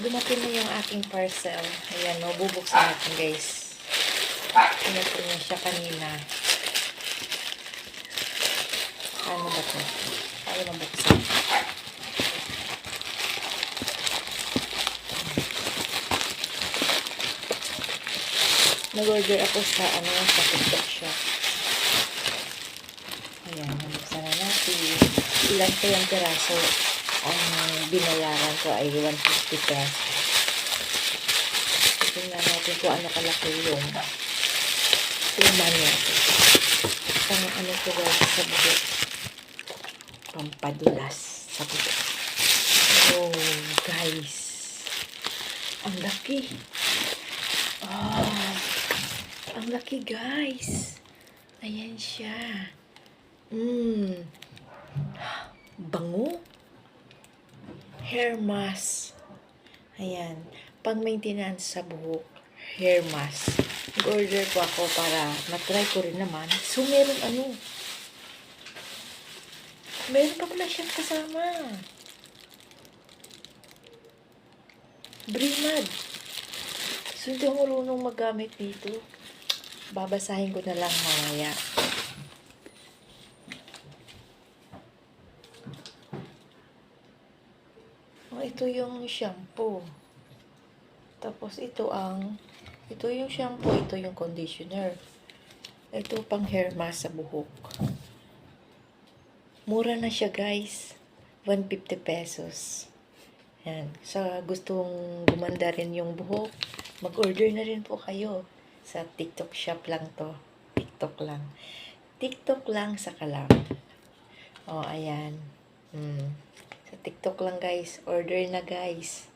Dumating na yung aking parcel. Ayan, no, bubuksan natin guys. Dumating na siya kanina. Paano ba to? Paano mabuksan? Nag-order ako sa, ano, sa TikTok shop. Ayan, nabuksan na natin. Ilan ko yung piraso? Ang binayaran ko ay 150 pesos. Tingnan natin kung ano kalaki yung laman natin. Pang ano ko guys sa buhok. Pampadulas sa buhok. Oh, guys. Ang laki. Oh, ang laki guys. Ayan siya. Mmm. Bango. Hair mask. Ayan. Pang maintenance sa buhok. Hair mask. Nag-order po ako para matry ko rin naman. So, meron ano. Meron pa pala siyang kasama. Brimad. So, hindi ako marunong magamit dito. Babasahin ko na lang mamaya. Oh, ito yung shampoo. Tapos ito ang ito yung shampoo, ito yung conditioner. Ito pang hair mask sa buhok. Mura na siya, guys. 150 pesos. Yan. Sa gustong gumanda rin yung buhok, mag-order na rin po kayo. Sa TikTok shop lang to. TikTok lang. TikTok lang sa kalam. Oh, ayan. Hmm. TikTok lang, guys. Order na, guys.